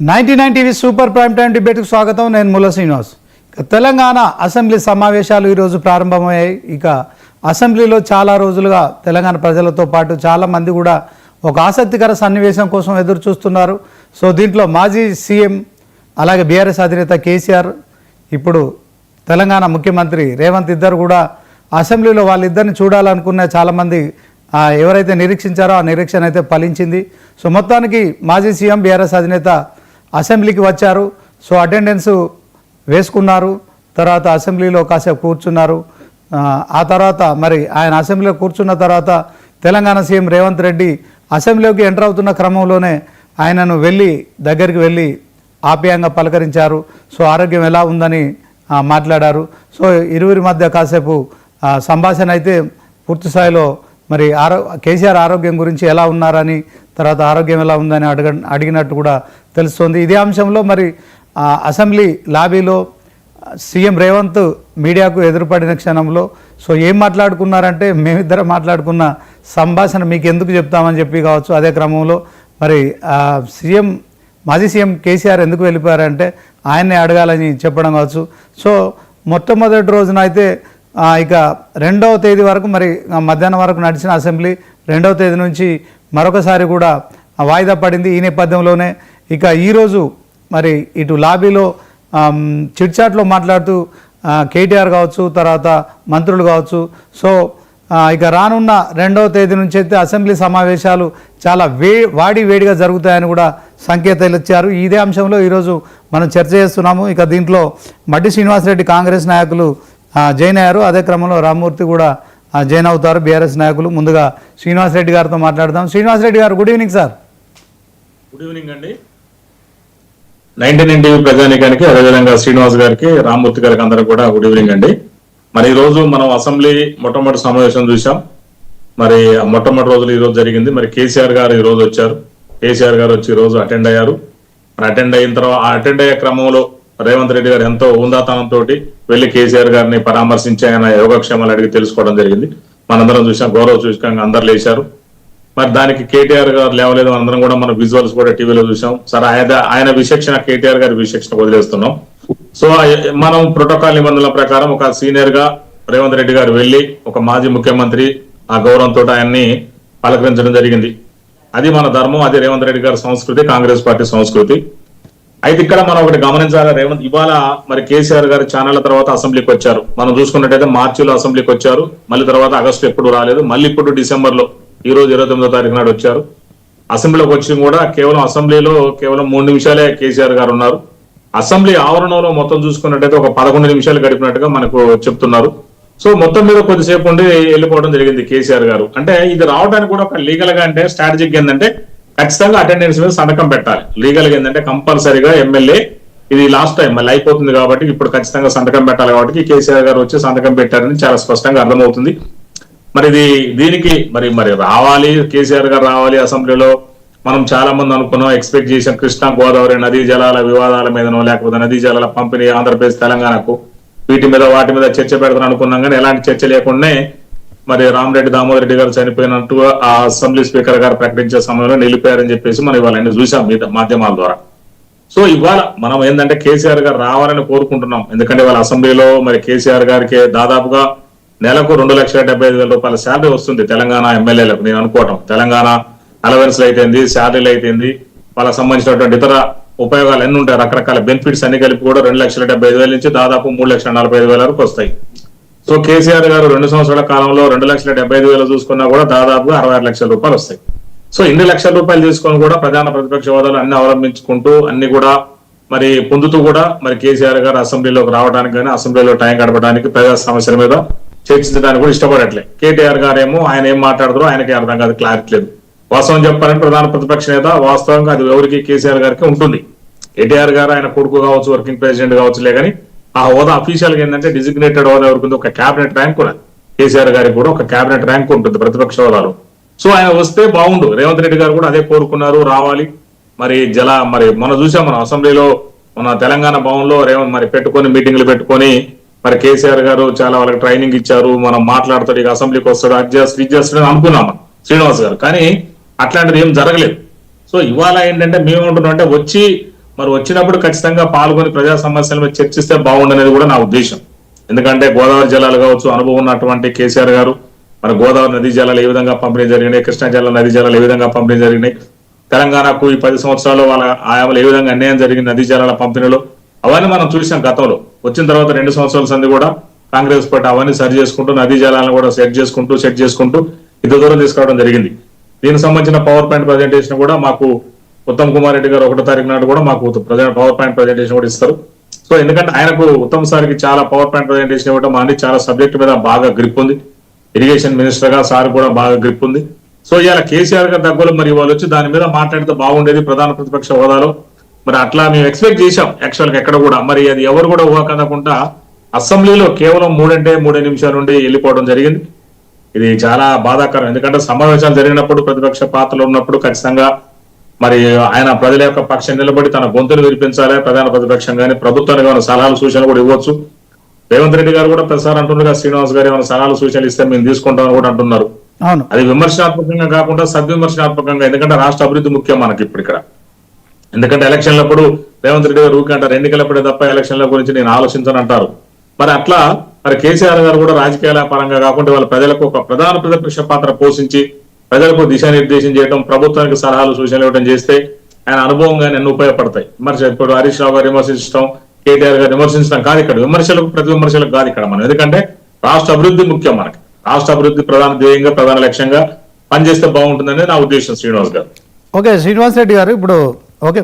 Ninety nine TV super prime time డిబేట్కు స్వాగతం. నేను ముల శ్రీనివాస్. ఇక తెలంగాణ అసెంబ్లీ సమావేశాలు ఈరోజు ప్రారంభమయ్యాయి. ఇక అసెంబ్లీలో చాలా రోజులుగా తెలంగాణ ప్రజలతో పాటు చాలామంది కూడా ఒక ఆసక్తికర సన్నివేశం కోసం ఎదురు చూస్తున్నారు. సో దీంట్లో మాజీ సీఎం అలాగే బీఆర్ఎస్ అధినేత కేసీఆర్ ఇప్పుడు తెలంగాణ ముఖ్యమంత్రి రేవంత్ ఇద్దరు కూడా అసెంబ్లీలో వాళ్ళిద్దరిని చూడాలనుకున్న చాలామంది ఎవరైతే నిరీక్షించారో ఆ నిరీక్షణ అయితే ఫలించింది. సో మొత్తానికి మాజీ సీఎం బీఆర్ఎస్ అధినేత అసెంబ్లీకి వచ్చారు. సో అటెండెన్స్ వేసుకున్నారు. తర్వాత అసెంబ్లీలో కాసేపు కూర్చున్నారు. ఆ, తర్వాత మరి ఆయన అసెంబ్లీలో కూర్చున్న తర్వాత తెలంగాణ సీఎం రేవంత్ రెడ్డి అసెంబ్లీలోకి ఎంటర్ అవుతున్న క్రమంలోనే ఆయనను వెళ్ళి దగ్గరికి వెళ్ళి ఆప్యాయంగా పలకరించారు. సో ఆరోగ్యం ఎలా ఉందని మాట్లాడారు. సో ఇరువురి మధ్య కాసేపు సంభాషణ అయితే పూర్తి స్థాయిలో మరి ఆరో కేసీఆర్ ఆరోగ్యం గురించి ఎలా ఉన్నారని తర్వాత ఆరోగ్యం ఎలా ఉందని అడగ అడిగినట్టు కూడా తెలుస్తోంది. ఇదే అంశంలో మరి అసెంబ్లీ లాబీలో సీఎం రేవంత్ మీడియాకు ఎదురుపడిన క్షణంలో సో ఏం మాట్లాడుకున్నారంటే మేమిద్దరం మాట్లాడుకున్న సంభాషణ మీకు ఎందుకు చెప్తామని చెప్పి కావచ్చు అదే క్రమంలో మరి సీఎం మాజీ సీఎం కేసీఆర్ ఎందుకు వెళ్ళిపోయారంటే ఆయన్నే అడగాలని చెప్పడం కావచ్చు. సో మొట్టమొదటి రోజున అయితే ఇక రెండవ తేదీ వరకు మరి మధ్యాహ్నం వరకు నడిచిన అసెంబ్లీ రెండవ తేదీ నుంచి మరొకసారి కూడా వాయిదా పడింది ఈ నేపథ్యంలోనే. ఇక ఈరోజు మరి ఇటు లాబీలో చిట్చాట్లో మాట్లాడుతూ కేటీఆర్ కావచ్చు తర్వాత మంత్రులు కావచ్చు. సో ఇక రానున్న రెండవ తేదీ నుంచి అయితే అసెంబ్లీ సమావేశాలు చాలా వే వాడి వేడిగా జరుగుతాయని కూడా సంకేతాలు ఇచ్చారు. ఇదే అంశంలో ఈరోజు మనం చర్చ చేస్తున్నాము. ఇక దీంట్లో మడ్డి శ్రీనివాసరెడ్డి కాంగ్రెస్ నాయకులు జైన్ అయ్యారు. అదే క్రమంలో రామ్మూర్తి కూడా జైన్ అవుతారు బీఆర్ఎస్ నాయకులు. ముందుగా శ్రీనివాసరెడ్డి గారితో మాట్లాడదాం. శ్రీనివాసరెడ్డి గారు good evening sir good evening అండి. నైన్టీన్ ఎన్టీవీ ప్రజానీకానికి అదేవిధంగా శ్రీనివాస్ గారికి రామ్మూర్తి గారికి అందరూ కూడా గుడ్ ఈవినింగ్ అండి. మరి ఈ రోజు మనం అసెంబ్లీ మొట్టమొదటి సమావేశం చూసాం మరి మొట్టమొదటి రోజులు ఈ రోజు జరిగింది. మరి కేసీఆర్ గారు ఈ రోజు వచ్చారు. కేసీఆర్ గారు వచ్చి ఈ రోజు అటెండ్ అయ్యారు. మరి అటెండ్ అయిన తర్వాత అటెండ్ అయ్యే క్రమంలో రేవంత్ రెడ్డి గారు ఎంతో ఉందాతనంతో వెళ్ళి కేసీఆర్ గారిని పరామర్శించి ఆయన యోగక్షేమాలు అడిగి తెలుసుకోవడం జరిగింది. మనందరం చూసాం గౌరవ సూచకంగా అందరు లేచారు. మరి దానికి కేటీఆర్ గారు లేవలేదు అందరం కూడా మన విజువల్స్ కూడా టీవీలో చూసాం సరే ఆయన ఆయన విచక్షణ కేటీఆర్ గారి విచక్షణ వదిలేస్తున్నాం. సో మనం ప్రోటోకాల్ నిబంధనల ప్రకారం ఒక సీనియర్గా రేవంత్ రెడ్డి గారు వెళ్ళి ఒక మాజీ ముఖ్యమంత్రి ఆ గౌరవంతో ఆయన్ని పలకరించడం జరిగింది. అది మన ధర్మం అది రేవంత్ రెడ్డి గారి సంస్కృతి కాంగ్రెస్ పార్టీ సంస్కృతి. అయితే ఇక్కడ మనం ఒకటి గమనించాలి రేవంత్ ఇవాళ మరి కేసీఆర్ గారు ఛానల్ తర్వాత అసెంబ్లీకి వచ్చారు. మనం చూసుకున్నట్టయితే మార్చిలో అసెంబ్లీకి వచ్చారు. మళ్ళీ తర్వాత ఆగస్టు ఎప్పుడు రాలేదు. మళ్ళీ ఇప్పుడు డిసెంబర్లో ఈ రోజు ఇరవై తొమ్మిదో తారీఖు నాడు వచ్చారు. అసెంబ్లీలోకి వచ్చి కూడా కేవలం అసెంబ్లీలో కేవలం మూడు నిమిషాలే కేసీఆర్ గారు ఉన్నారు. అసెంబ్లీ ఆవరణంలో మొత్తం చూసుకున్నట్టయితే ఒక పదకొండు నిమిషాలు గడిపినట్టుగా మనకు చెప్తున్నారు. సో మొత్తం మీద కొద్దిసేపు ఉండి వెళ్ళిపోవడం జరిగింది కేసీఆర్ గారు. అంటే ఇది రావడానికి కూడా ఒక లీగల్గా అంటే స్ట్రాటజిక్ ఏంటంటే ఖచ్చితంగా అటెండెన్స్ మీద సంతకం పెట్టాలి. లీగల్గా ఏంటంటే కంపల్సరీగా ఎమ్మెల్యే ఇది లాస్ట్ టైం మళ్ళీ అయిపోతుంది కాబట్టి ఇప్పుడు ఖచ్చితంగా సంతకం పెట్టాలి కాబట్టి కేసీఆర్ గారు వచ్చి సంతకం పెట్టారని చాలా స్పష్టంగా అర్థమవుతుంది. మరి ఇది దీనికి మరి మరి రావాలి కేసీఆర్ గారు రావాలి అసెంబ్లీలో. మనం చాలా మంది అనుకున్నాం ఎక్స్పెక్ట్ చేసాం కృష్ణా గోదావరి నదీ జలాల వివాదాల మీదనో లేకపోతే నదీ జలాల పంపిణీ ఆంధ్రప్రదేశ్ తెలంగాణకు వీటి మీద వాటి మీద చర్చ పెడతాను అనుకున్నాం కానీ ఎలాంటి చర్చ లేకుండా మరి రామరెడ్డి దామోదర్ రెడ్డి గారు చనిపోయినట్టు ఆ అసెంబ్లీ స్పీకర్ గారు ప్రకటించే సమయంలో నిలిపారని చెప్పేసి మనం ఇవాళ చూసాం మీద మాధ్యమాల ద్వారా. సో ఇవాళ మనం ఏంటంటే కేసీఆర్ గారు రావాలని కోరుకుంటున్నాం. ఎందుకంటే వాళ్ళ అసెంబ్లీలో మరి కేసీఆర్ గారికి దాదాపుగా నెలకు రెండు లక్షల డెబ్బై ఐదు వేల రూపాయల శాలరీ వస్తుంది తెలంగాణ ఎమ్మెల్యేలకు. నేను అనుకోవటం. తెలంగాణ అలవెన్స్లు అయితేంది శాలరీలు అయితేంది వాళ్ళకి సంబంధించినటువంటి ఇతర ఉపయోగాలు ఎన్ని ఉంటాయి రకరకాల బెనిఫిట్స్ అన్ని కలిపి కూడా రెండు లక్షల డెబ్బై ఐదు వేల నుంచి దాదాపు మూడు లక్షల నలభై ఐదు వేల వరకు వస్తాయి. సో కేసీఆర్ గారు రెండు సంవత్సరాల కాలంలో రెండు లక్షల డెబ్బై ఐదు వేలు చూసుకున్నా కూడా దాదాపుగా అరవై ఆరు లక్షల రూపాయలు వస్తాయి. సో ఇన్ని లక్షల రూపాయలు తీసుకొని కూడా ప్రధాన ప్రతిపక్ష హోదాలు అన్ని అవలంబించుకుంటూ అన్ని కూడా మరి పొందుతూ కూడా మరి కేసీఆర్ గారు అసెంబ్లీలోకి రావడానికి కానీ అసెంబ్లీలో టైం గడపడానికి ప్రజా సమస్యల మీద చర్చించడానికి కూడా ఇష్టపడట్లే. కేటీఆర్ గారేమో ఆయన ఏం మాట్లాడతారో ఆయనకి అర్థం కాదు క్లారిటీ లేదు. వాస్తవం చెప్పాలంటే ప్రధాన ప్రతిపక్ష నేత వాస్తవంగా అది ఎవరికి కేసీఆర్ గారికి ఉంటుంది. కేటీఆర్ గారు ఆయన కొడుకు కావచ్చు వర్కింగ్ ప్రెసిడెంట్ కావచ్చులే కానీ ఆ హోదా అఫీషియల్గా ఏంటంటే డిజిగ్నేటెడ్ హోదా ఎవరికి ఒక కేబినెట్ ర్యాంక్ కూడా కేసీఆర్ గారికి కూడా ఒక కేబినెట్ ర్యాంక్ ఉంటుంది ప్రతిపక్ష హోదాలో. సో ఆయన వస్తే బాగుండు. రేవంత్ రెడ్డి గారు కూడా అదే కోరుకున్నారు రావాలి. మరి జల మరి మనం చూసాం మనం అసెంబ్లీలో మన తెలంగాణ భవన్లో రేవంత్ మరి పెట్టుకొని మీటింగ్లు పెట్టుకొని మరి కేసీఆర్ గారు చాలా వాళ్ళకి ట్రైనింగ్ ఇచ్చారు మనం మాట్లాడతాడు ఇక అసెంబ్లీకి వస్తాడు అది చేస్తాడు ఇది చేస్తాడు అనుకున్నాం మనం, శ్రీనివాస్ గారు. కానీ అట్లాంటిది ఏం జరగలేదు. సో ఇవాళ ఏంటంటే మేము ఏమంటున్నాం అంటే వచ్చి మరి వచ్చినప్పుడు ఖచ్చితంగా పాల్గొని ప్రజా సమస్యల మీద చర్చిస్తే బాగుండనేది కూడా నా ఉద్దేశం. ఎందుకంటే గోదావరి జిల్లాలు కావచ్చు అనుభవం ఉన్నటువంటి కేసీఆర్ గారు మన గోదావరి నదీ జలాలు ఏ విధంగా పంపిణీ జరిగినాయి కృష్ణా జిల్లా నదీ జలాలు ఏ విధంగా పంపిణీ జరిగినాయి తెలంగాణకు ఈ పది సంవత్సరాల్లో వాళ్ళ ఆయామలు ఏ విధంగా అన్యాయం జరిగింది నదీ జలాల పంపిణీలో అవన్నీ మనం చూసాం గతంలో. వచ్చిన తర్వాత రెండు సంవత్సరాల సంది కూడా కాంగ్రెస్ పార్టీ అవన్నీ సరి చేసుకుంటూ నదీ జలాలను కూడా సెట్ చేసుకుంటూ సెట్ చేసుకుంటూ ఇంత దూరం తీసుకురావడం జరిగింది. దీనికి సంబంధించిన పవర్ పాయింట్ ప్రజెంటేషన్ కూడా మాకు ఉత్తమ్ కుమార్ రెడ్డి గారు ఒకటో తారీఖు నాడు కూడా మాకు పవర్ పాయింట్ ప్రజెంటేషన్ కూడా ఇస్తారు. సో ఎందుకంటే ఆయనకు ఉత్తమ్ సార్కి చాలా పవర్ పాయింట్ ప్రజెంటేషన్ ఇవ్వడం అన్ని చాలా సబ్జెక్ట్ మీద బాగా గ్రిప్ ఉంది. ఇరిగేషన్ మినిస్టర్గా సార్ కూడా బాగా గ్రిప్ ఉంది. సో ఇలా కేసీఆర్ గారు దగ్గర మరి వాళ్ళు వచ్చి దాని మీద మాట్లాడితే బాగుండేది ప్రధాన ప్రతిపక్ష హోదాలో. మరి అట్లా మేము ఎక్స్పెక్ట్ చేశాం యాక్చువల్గా ఎక్కడ కూడా. మరి అది ఎవరు కూడా ఊహకందకుండా అసెంబ్లీలో కేవలం మూడంటే మూడే నిమిషాల నుండి వెళ్ళిపోవడం జరిగింది. ఇది చాలా బాధాకరం. ఎందుకంటే సమావేశాలు జరిగినప్పుడు ప్రతిపక్ష పాత్రలు ఉన్నప్పుడు ఖచ్చితంగా మరి ఆయన ప్రజల యొక్క పక్షం నిలబడి తన గొంతులు వినిపించాలి ప్రధాన ప్రతిపక్షం కానీ ప్రభుత్వానికి ఏమైనా సలహాలు సూచనలు కూడా ఇవ్వచ్చు. రేవంత్ రెడ్డి గారు కూడా ప్రసారం అంటున్నారు కదా, శ్రీనివాస్ గారు ఏమైనా సలహాలు సూచనలు ఇస్తే మేము తీసుకుంటామని కూడా అంటున్నారు. అది విమర్శనాత్మకంగా కాకుండా సద్విమర్శనాత్మకంగా ఎందుకంటే రాష్ట్ర అభివృద్ధి ముఖ్యం మనకి ఇప్పుడు ఇక్కడ. ఎందుకంటే ఎలక్షన్లప్పుడు రేవంత్ రెడ్డి గారు ఊరికే అంటారు ఎన్నికలప్పుడే తప్ప ఎలక్షన్ల గురించి నేను ఆలోచించను అంటారు. మరి అట్లా మరి కేసీఆర్ గారు కూడా రాజకీయాల పరంగా కాకుండా వాళ్ళ ప్రజలకు ఒక ప్రధాన ప్రతిపక్ష పాత్ర పోషించి ప్రజలకు దిశానిర్దేశం చేయడం ప్రభుత్వానికి సలహాలు సూచనలు ఇవ్వడం చేస్తే ఆయన అనుభవంగా ఎన్నో ఉపయోగపడతాయి. విమర్శ ఇప్పుడు హరీష్ రావు గారు విమర్శించడం కేటీఆర్ గారు విమర్శించడం కాదు ఇక్కడ. విమర్శలకు ప్రతి విమర్శలకు కాదు ఇక్కడ మనం. ఎందుకంటే రాష్ట్ర అభివృద్ధి ముఖ్యం మనకి. రాష్ట్ర అభివృద్ధి ప్రధాన ధ్యేయంగా ప్రధాన లక్ష్యంగా పనిచేస్తే బాగుంటుందని నా ఉద్దేశం శ్రీనివాస్ గారు. ఓకే శ్రీనివాస్ రెడ్డి గారు ఇప్పుడు ఓకే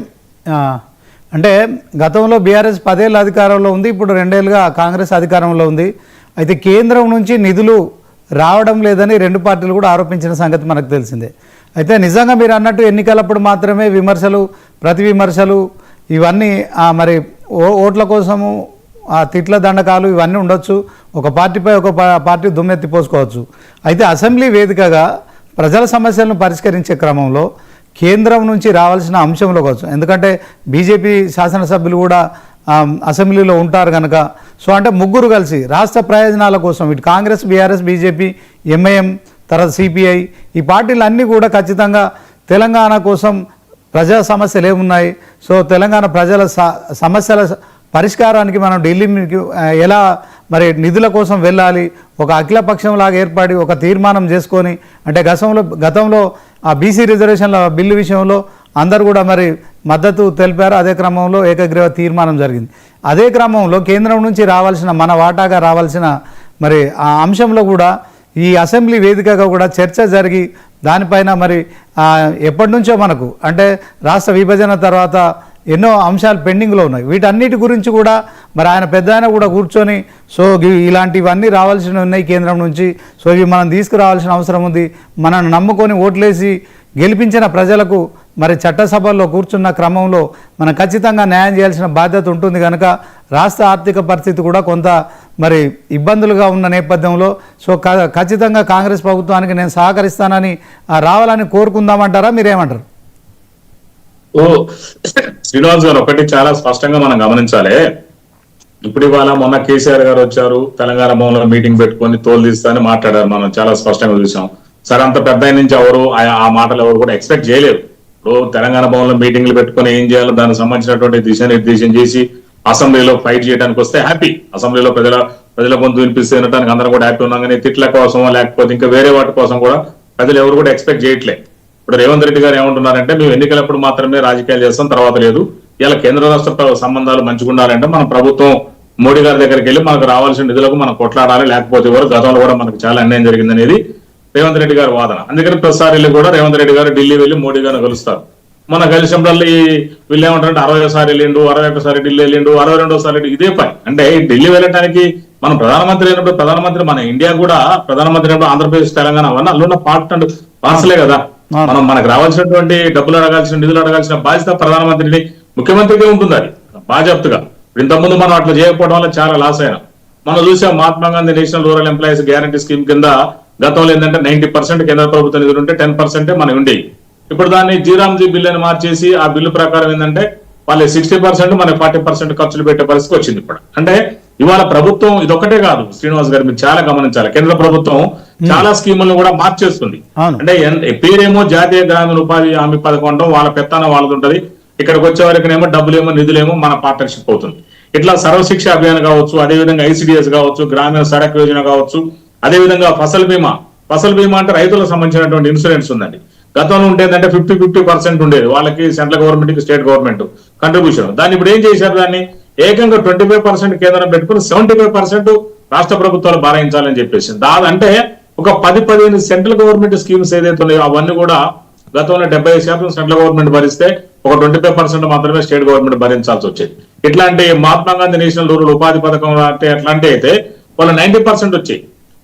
అంటే గతంలో బీఆర్ఎస్ పదేళ్ళ అధికారంలో ఉంది ఇప్పుడు రెండేళ్ళుగా కాంగ్రెస్ అధికారంలో ఉంది. అయితే కేంద్రం నుంచి నిధులు రావడం లేదని రెండు పార్టీలు కూడా ఆరోపించిన సంగతి మనకు తెలిసిందే. అయితే నిజంగా మీరు అన్నట్టు ఎన్నికలప్పుడు మాత్రమే విమర్శలు ప్రతి విమర్శలు ఇవన్నీ మరి ఓ- ఓట్ల కోసము ఆ తిట్ల దండకాలు ఇవన్నీ ఉండొచ్చు. ఒక పార్టీపై ఒక పార్టీ దుమ్మెత్తి పోసుకోవచ్చు. అయితే అసెంబ్లీ వేదికగా ప్రజల సమస్యలను పరిష్కరించే క్రమంలో కేంద్రం నుంచి రావాల్సిన అంశంలో కావచ్చు. ఎందుకంటే బీజేపీ శాసనసభ్యులు కూడా అసెంబ్లీలో ఉంటారు కనుక సో అంటే ముగ్గురు కలిసి రాష్ట్ర ప్రయోజనాల కోసం ఇటు కాంగ్రెస్ బీఆర్ఎస్ బీజేపీ ఎంఐఎం తర్వాత సిపిఐ ఈ పార్టీలు అన్నీ కూడా ఖచ్చితంగా తెలంగాణ కోసం ప్రజా సమస్యలు ఏమున్నాయి సో తెలంగాణ ప్రజల సమస్యల పరిష్కారానికి మనం ఢిల్లీకి ఎలా మరి నిధుల కోసం వెళ్ళాలి? ఒక అఖిలపక్షంలాగా ఏర్పడి ఒక తీర్మానం చేసుకొని అంటే గతంలో గతంలో ఆ బీసీ రిజర్వేషన్ల బిల్లు విషయంలో అందరు కూడా మరి మద్దతు తెలిపారు. అదే క్రమంలో ఏకగ్రీవ తీర్మానం జరిగింది. అదే క్రమంలో కేంద్రం నుంచి రావాల్సిన మన వాటాగా రావాల్సిన మరి ఆ అంశంలో కూడా ఈ అసెంబ్లీ వేదికగా కూడా చర్చ జరిగి దానిపైన మరి ఎప్పటి నుంచో మనకు అంటే రాష్ట్ర విభజన తర్వాత ఎన్నో అంశాలు పెండింగ్లో ఉన్నాయి. వీటన్నిటి గురించి కూడా మరి ఆయన పెద్ద ఆయన కూడా కూర్చొని సో ఇలాంటివన్నీ రావాల్సినవి ఉన్నాయి కేంద్రం నుంచి. సో ఇవి మనం తీసుకురావాల్సిన అవసరం ఉంది. మనల్ని నమ్ముకొని ఓట్లేసి గెలిపించిన ప్రజలకు మరి చట్టసభల్లో కూర్చున్న క్రమంలో మనం ఖచ్చితంగా న్యాయం చేయాల్సిన బాధ్యత ఉంటుంది కనుక రాష్ట్ర ఆర్థిక పరిస్థితి కూడా కొంత మరి ఇబ్బందులుగా ఉన్న నేపథ్యంలో సో క- ఖచ్చితంగా కాంగ్రెస్ ప్రభుత్వానికి నేను సహకరిస్తానని రావాలని కోరుకుందామంటారా? మీరేమంటారు? ఓ శ్రీనివాస్ గారు ఒకటి చాలా స్పష్టంగా మనం గమనించాలి. ఇప్పుడు ఇవాళ మొన్న కేసీఆర్ గారు వచ్చారు తెలంగాణ భవన్లో మీటింగ్ పెట్టుకొని తోలు తీస్తానని మాట్లాడారు మనం చాలా స్పష్టంగా చూసాం. సరే అంత పెద్ద నుంచి ఎవరు ఆ మాటలు ఎవరు కూడా ఎక్స్పెక్ట్ చేయలేరు ఇప్పుడు తెలంగాణ భవన్లో మీటింగ్లు పెట్టుకొని ఏం చేయాలో దానికి సంబంధించినటువంటి దిశానిర్దేశం చేసి అసెంబ్లీలో ఫైట్ చేయడానికి వస్తే హ్యాపీ అసెంబ్లీలో ప్రజల ప్రజల గొంతు వినిపిస్తే వినడానికి అందరం కూడా హ్యాపీ ఉన్నాం. కానీ తిట్ల కోసం లేకపోతే ఇంకా వేరే వాటి కోసం కూడా ప్రజలు ఎవరు కూడా ఎక్స్పెక్ట్ చేయట్లే. ఇప్పుడు రేవంత్ రెడ్డి గారు ఏమంటున్నారంటే మేము ఎన్నికలప్పుడు మాత్రమే రాజకీయాలు చేస్తాం తర్వాత లేదు. ఇలా కేంద్ర రాష్ట్ర ప్ర- సంబంధాలు మంచిగా ఉండాలంటే మన ప్రభుత్వం మోడీ గారి దగ్గరికి వెళ్ళి మనకు రావాల్సిన నిధులకు మనం కొట్లాడాలి. లేకపోతే ఎవరు గతంలో కూడా మనకు చాలా అన్యాయం జరిగింది అనేది రేవంత్ రెడ్డి గారి వాదన. అందుకని ప్రతిసారి వెళ్ళి కూడా రేవంత్ రెడ్డి గారు ఢిల్లీ వెళ్ళి మోడీ గారిని కలుస్తారు. మన కలిసినప్పుడు ఈ వీళ్ళు ఏమంటారంటే అరవై ఒకసారి వెళ్ళిండు అరవై ఒకసారి ఢిల్లీ వెళ్ళిండు అరవై రెండోసారి ఇదే పని. అంటే ఢిల్లీ వెళ్ళడానికి మనం ప్రధానమంత్రి అయినప్పుడు ప్రధానమంత్రి మన ఇండియా కూడా ప్రధానమంత్రి అయినప్పుడు ఆంధ్రప్రదేశ్ తెలంగాణ అవన్నీ అందులో పార్ట్ అండ్ పార్సలే కదా. మనం మనకు రావాల్సినటువంటి డబ్బులు అడగాల్సిన నిధులు అడగాల్సిన బాధ్యత ప్రధానమంత్రిని ముఖ్యమంత్రికే ఉంటుంది అది. బాధ్యతగా. ఇంతకుముందు మనం అట్లా చేయకపోవడం వల్ల చాలా లాస్ అయినా. మనం చూసాం Mahatma Gandhi national rural employees guarantee scheme కింద గతంలో ఏంటంటే నైన్టీ పర్సెంట్ కేంద్ర ప్రభుత్వ నిధులు ఉంటే టెన్ పర్సెంటే మనం ఉండేవి ఇప్పుడు దాన్ని జీరామ్జీ బిల్ అని మార్చేసి ఆ బిల్లు ప్రకారం ఏంటంటే వాళ్ళ సిక్స్టీ పర్సెంట్ మన ఫార్టీ పర్సెంట్ ఖర్చులు పెట్టే పరిస్థితి వచ్చింది ఇప్పుడు. అంటే ఇవాళ ప్రభుత్వం ఇదొకటే కాదు శ్రీనివాస్ గారు మీరు చాలా గమనించాలి. కేంద్ర ప్రభుత్వం చాలా స్కీములను కూడా మార్చేస్తుంది. అంటే పేరేమో జాతీయ గ్రామీణ ఉపాధి హామీ పథకం వాళ్ళ పెత్తనం వాళ్ళది ఉంటది. ఇక్కడికి వచ్చే వరకునేమో డబ్బులేమో నిధులేమో మన పార్ట్నర్షిప్ అవుతుంది. ఇట్లా సర్వశిక్ష అభియాన్ కావచ్చు అదేవిధంగా ఐసిడిఎస్ కావచ్చు గ్రామీణ సడక్ యోజన కావచ్చు అదేవిధంగా ఫసల్ బీమా ఫసల్ బీమా అంటే రైతులకు సంబంధించినటువంటి ఇన్సూరెన్స్ ఉందండి. గతంలో ఉండేదంటే ఫిఫ్టీ ఫిఫ్టీ పర్సెంట్ ఉండేది. వాళ్ళకి సెంట్రల్ గవర్నమెంట్కి స్టేట్ గవర్నమెంట్ కంట్రిబ్యూషన్ దాన్ని ఇప్పుడు ఏం చేశారు దాన్ని? ఏకంగా ట్వంటీ ఫైవ్ పర్సెంట్ కేంద్రం పెట్టుకుని సెవెంటీ ఫైవ్ పర్సెంట్ రాష్ట్ర ప్రభుత్వాలు భారాయించాలని చెప్పేసి దాని అంటే ఒక పది పదిహేను సెంట్రల్ గవర్నమెంట్ స్కీమ్స్ ఏదైతే ఉన్నాయో అవన్నీ కూడా గతంలో డెబ్బై శాతం సెంట్రల్ గవర్నమెంట్ భరిస్తే ఒక ట్వంటీ ఫైవ్ పర్సెంట్ మాత్రమే స్టేట్ గవర్నమెంట్ భరించాల్సి వచ్చేది. ఇట్లాంటి మహాత్మా గాంధీ నేషనల్ రూరల్ ఉపాధి పథకం అంటే అట్లాంటి అయితే వాళ్ళు నైన్టీ పర్సెంట్ వచ్చాయి.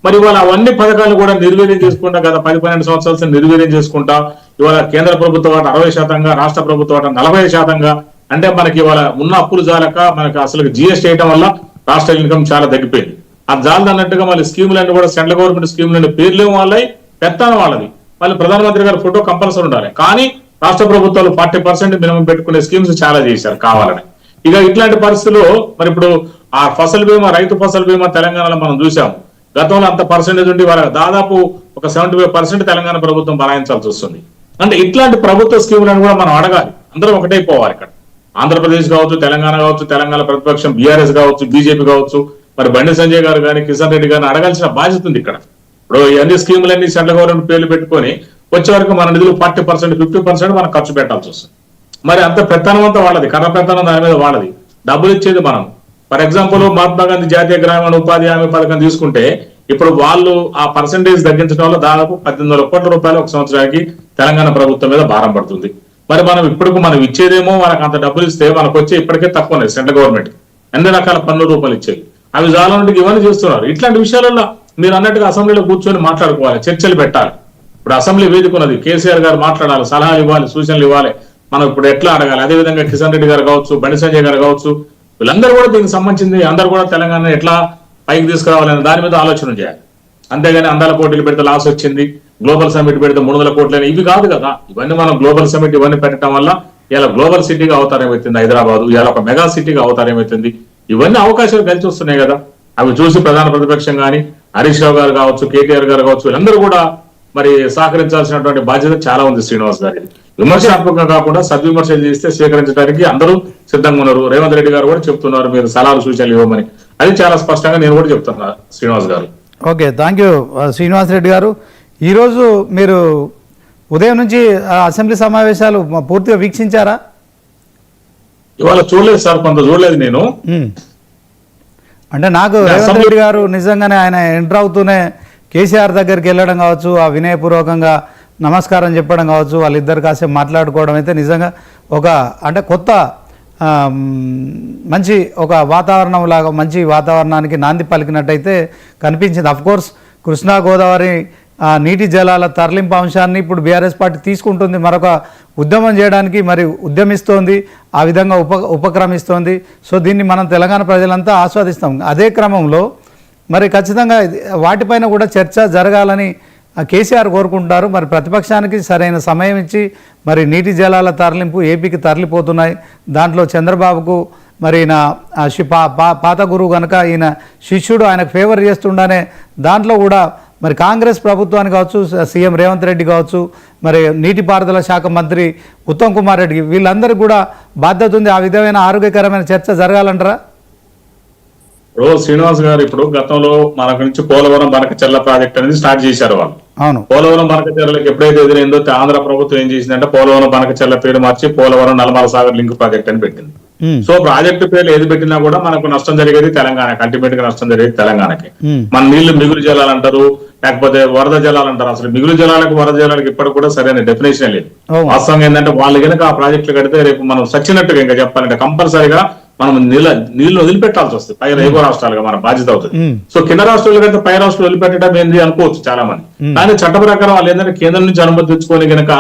మరి ఇవాళ అవన్నీ పథకాలు కూడా నిర్వీర్యం చేసుకుంటా గత పది పన్నెండు సంవత్సరాల నిర్వీర్యం చేసుకుంటా. ఇవాళ కేంద్ర ప్రభుత్వ వాట అరవై శాతంగా రాష్ట్ర ప్రభుత్వ వాట నలభై శాతంగా. అంటే మనకి ఇవాళ ఉన్న అప్పులు జాలక మనకి అసలు జిఎస్టీ వేయడం వల్ల రాష్ట్ర ఇన్కమ్ చాలా తగ్గిపోయింది. ఆ జాలది అన్నట్టుగా మళ్ళీ స్కీములన్నీ కూడా సెంట్రల్ గవర్నమెంట్ స్కీములన్నీ పేర్లేం వాళ్ళవి పెత్తానం వాళ్ళది మళ్ళీ ప్రధానమంత్రి గారి ఫోటో కంపల్సరీ ఉండాలి. కానీ రాష్ట్ర ప్రభుత్వాలు ఫార్టీ పర్సెంట్ మినిమం పెట్టుకునే స్కీమ్స్ చాలా చేశారు కావాలని. ఇక ఇట్లాంటి పరిస్థితుల్లో మరి ఇప్పుడు ఆ ఫసల్ బీమా రైతు ఫసల్ బీమా తెలంగాణలో మనం చూసాము గతంలో అంత పర్సెంటేజ్ ఉండి వాళ్ళ దాదాపు ఒక సెవెంటీ ఫైవ్ పర్సెంట్ తెలంగాణ ప్రభుత్వం బలాయించాల్సి వస్తుంది. అంటే ఇట్లాంటి ప్రభుత్వ స్కీములను కూడా మనం అడగాలి. అందరం ఒకటే పోవాలి ఇక్కడ. ఆంధ్రప్రదేశ్ కావచ్చు తెలంగాణ కావచ్చు తెలంగాణ ప్రతిపక్షం బీఆర్ఎస్ కావచ్చు బీజేపీ కావచ్చు మరి బండి సంజయ్ గారు కానీ కిషన్ రెడ్డి గారిని అడగాల్సిన బాధ్యత ఉంది ఇక్కడ. ఇప్పుడు ఇవన్నీ స్కీములన్నీ సెంట్రల్ గవర్నమెంట్ పేర్లు పెట్టుకొని వచ్చే వరకు మన నిధులు ఫార్టీ పర్సెంట్ ఫిఫ్టీ పర్సెంట్ మనం ఖర్చు పెట్టాల్సి వస్తుంది. మరి అంత పెత్తనం అంతా వాళ్ళది. కర్ర పెత్తనం దాని మీద వాళ్ళది. డబ్బులు ఇచ్చేది మనం. ఫర్ ఎగ్జాంపుల్ మహాత్మా గాంధీ జాతీయ గ్రామీణ ఉపాధి హామీ పథకం తీసుకుంటే ఇప్పుడు వాళ్ళు ఆ పర్సంటేజ్ తగ్గించడం వల్ల దాదాపు పద్దెనిమిది వందల కోట్ల రూపాయలు ఒక సంవత్సరానికి తెలంగాణ ప్రభుత్వం మీద భారం పడుతుంది. మరి మనం ఇప్పటికు మనం ఇచ్చేదేమో మనకు అంత డబ్బులు ఇస్తే మనకు వచ్చే ఇప్పటికే తక్కువ ఉన్నాయి సెంట్రల్ గవర్నమెంట్. ఎన్ని రకాల పన్ను రూపాయలు ఇచ్చేది? అవి జాలనుడికి ఇవన్నీ చేస్తున్నారు. ఇట్లాంటి విషయాలలో మీరు అన్నట్టుగా అసెంబ్లీలో కూర్చొని మాట్లాడుకోవాలి చర్చలు పెట్టాలి. ఇప్పుడు అసెంబ్లీ వేదిక ఉన్నది కేసీఆర్ గారు మాట్లాడాలి సలహాలు ఇవ్వాలి సూచనలు ఇవ్వాలి. మనం ఇప్పుడు ఎట్లా అడగాలి? అదేవిధంగా కిషన్ రెడ్డి గారు కావచ్చు బండి సంజయ్ గారు కావచ్చు వీళ్ళందరూ కూడా దీనికి సంబంధించింది అందరూ కూడా తెలంగాణ ఎట్లా పైకి తీసుకురావాలనే దాని మీద ఆలోచన చేయాలి. అంతేగాని అందాల పోటీలు పెడితే లాస్ వచ్చింది గ్లోబల్ సమిట్ పెడితే మూడు వందల కోట్లు ఇవి కాదు కదా. ఇవన్నీ మనం గ్లోబల్ సమిట్ ఇవన్నీ పెట్టడం వల్ల ఇలా గ్లోబల్ సిటీగా అవతారం అవుతుంది హైదరాబాద్ ఇలా ఒక మెగా సిటీగా అవతారమవుతుంది ఇవన్నీ అవకాశాలు కలిసి వస్తున్నాయి కదా. అవి చూసి ప్రధాన ప్రతిపక్షం కానీ హరీష్ రావు గారు కావచ్చు కేటీఆర్ గారు కావచ్చు వీళ్ళందరూ కూడా మరి సహకరించాల్సినటువంటి బాధ్యత చాలా ఉంది శ్రీనివాస్ గారి విమర్శనాత్మకంగా కాకుండా సద్విమర్శలు చేస్తే స్వీకరించడానికి అందరూ సిద్ధంగా ఉన్నారు. రేవంత్ రెడ్డి గారు కూడా చెప్తున్నారు మీరు సలహాలు సూచనలు ఇవ్వమని. అది చాలా స్పష్టంగా నేను కూడా చెప్తున్నా శ్రీనివాస్ గారు. Okay thank you Srinivas Reddy గారు. ఈరోజు మీరు ఉదయం నుంచి అసెంబ్లీ సమావేశాలు పూర్తిగా వీక్షించారా? ఇవాళ చూడలేదు సార్ కొంత చూడలేదు నేను. అంటే నాకు రేవంత్ రెడ్డి గారు నిజంగానే ఆయన ఎంటర్ అవుతూనే కేసీఆర్ దగ్గరికి వెళ్ళడం కావచ్చు ఆ వినయపూర్వకంగా నమస్కారం చెప్పడం కావచ్చు వాళ్ళిద్దరు కాసేపు మాట్లాడుకోవడం అయితే నిజంగా ఒక అంటే కొత్త మంచి ఒక వాతావరణం లాగా మంచి వాతావరణానికి నాంది పలికినట్టయితే కనిపించింది. అఫ్కోర్స్ కృష్ణా గోదావరి నీటి జలాల తరలింపు అంశాన్ని ఇప్పుడు బీఆర్ఎస్ పార్టీ తీసుకుంటుంది. మరొక ఉద్యమం చేయడానికి మరి ఉద్యమిస్తోంది ఆ విధంగా ఉప ఉపక్రమిస్తోంది. సో దీన్ని మనం తెలంగాణ ప్రజలంతా ఆస్వాదిస్తాం. అదే క్రమంలో మరి ఖచ్చితంగా వాటిపైన కూడా చర్చ జరగాలని కేసీఆర్ కోరుకుంటారు మరి ప్రతిపక్షానికి సరైన సమయం ఇచ్చి మరి నీటి జలాల తరలింపు ఏపీకి తరలిపోతున్నాయి. దాంట్లో చంద్రబాబుకు మరి ఈయన శి- పా- పా- పాత గురువు కనుక ఈయన శిష్యుడు ఆయనకు ఫేవర్ చేస్తుండనే దాంట్లో కూడా మరి కాంగ్రెస్ ప్రభుత్వానికి కావచ్చు సీఎం రేవంత్ రెడ్డి కావచ్చు మరి నీటిపారుదల శాఖ మంత్రి ఉత్తమ్ కుమార్ రెడ్డికి వీళ్ళందరికీ కూడా బాధ్యత ఉంది. ఆ విధమైన ఆరోగ్యకరమైన చర్చ జరగాలంటారా? ఇప్పుడు శ్రీనివాస్ గారు ఇప్పుడు గతంలో మనకు నుంచి పోలవరం బనకచెల్ల ప్రాజెక్ట్ అనేది స్టార్ట్ చేశారు వాళ్ళు. అవును. పోలవరం బనకచెర్లకు ఎప్పుడైతే ఎదురైందో ఆంధ్ర ప్రభుత్వం ఏం చేసిందంటే పోలవరం బనకచెర్ల పేరు మార్చి పోలవరం నల్లమల సాగర్ లింక్ ప్రాజెక్ట్ అని పెట్టింది. సో ప్రాజెక్టు పేర్లు ఏది పెట్టినా కూడా మనకు నష్టం జరిగేది తెలంగాణకి అల్టిమేట్గా నష్టం జరిగేది తెలంగాణకి. మన నీళ్ళు మిగులు జలాలు అంటారు లేకపోతే వరద జలాలు అంటారు. అసలు మిగులు జలాలకు వరద జలాలకు ఇప్పటికి కూడా సరైన డెఫినేషన్ లేదు. వాస్తవంగా ఏంటంటే వాళ్ళు కనుక ఆ ప్రాజెక్టులు కడితే రేపు మనం సచ్చినట్టుగా ఇంకా చెప్పాలంటే కంపల్సరీగా మనం నీళ్ళ నీళ్ళు వదిలిపెట్టాల్సి వస్తుంది. పై రేగో రాష్ట్రాలుగా మన బాధ్యత అవుతుంది. సో కింద రాష్ట్రాల కంటే పై రాష్ట్రాలు వదిలిపెట్టడం ఏంది అనుకోవచ్చు చాలా మంది కానీ చట్ట ప్రకారం వాళ్ళు ఏంటంటే కేంద్రం నుంచి అనుమతి తెచ్చుకొని గనక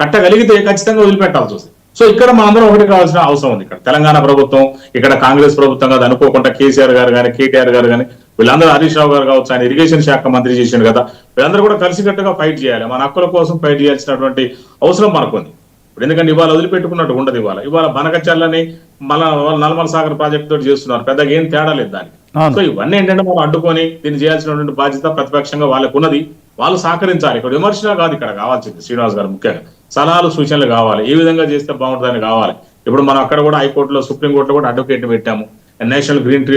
కట్టగలిగితే ఖచ్చితంగా వదిలిపెట్టాల్సి వస్తుంది. సో ఇక్కడ మనందరం ఒకటి కావాల్సిన అవసరం ఉంది. ఇక్కడ తెలంగాణ ప్రభుత్వం ఇక్కడ కాంగ్రెస్ ప్రభుత్వం కాదు అనుకోకుండా కేసీఆర్ గారు కానీ కేటీఆర్ గారు కానీ వీళ్ళందరూ హరీష్ రావు గారు కావచ్చు ఆయన ఇరిగేషన్ శాఖ మంత్రి చేసిండు కదా వీళ్ళందరూ కూడా కలిసికట్టుగా ఫైట్ చేయాలి. మన హక్కుల కోసం ఫైట్ చేయాల్సినటువంటి అవసరం మనకు ఉంది ఇప్పుడు ఎందుకంటే ఇవాళ వదిలిపెట్టుకున్నట్టు ఉండదు ఇవాళ. ఇవాళ బనకచల్లని మన నల్మల సాగర్ ప్రాజెక్ట్ తోటి చేస్తున్నారు. పెద్దగా ఏం తేడా లేదు దానికి. సో ఇవన్నీ ఏంటంటే మనం అడ్డుకొని దీన్ని చేయాల్సినటువంటి బాధ్యత ప్రతిపక్షంగా వాళ్ళకు ఉన్నది. వాళ్ళు సహకరించాలి. ఇక్కడ విమర్శన కాదు ఇక్కడ కావాల్సింది శ్రీనివాస్ గారు ముఖ్యంగా. సలహాలు సూచనలు కావాలి. ఏ విధంగా చేస్తే బాగుంటుందని కావాలి. ఇప్పుడు మనం అక్కడ కూడా హైకోర్టులో సుప్రీంకోర్టులో కూడా అడ్వకేట్ పెట్టాము. National green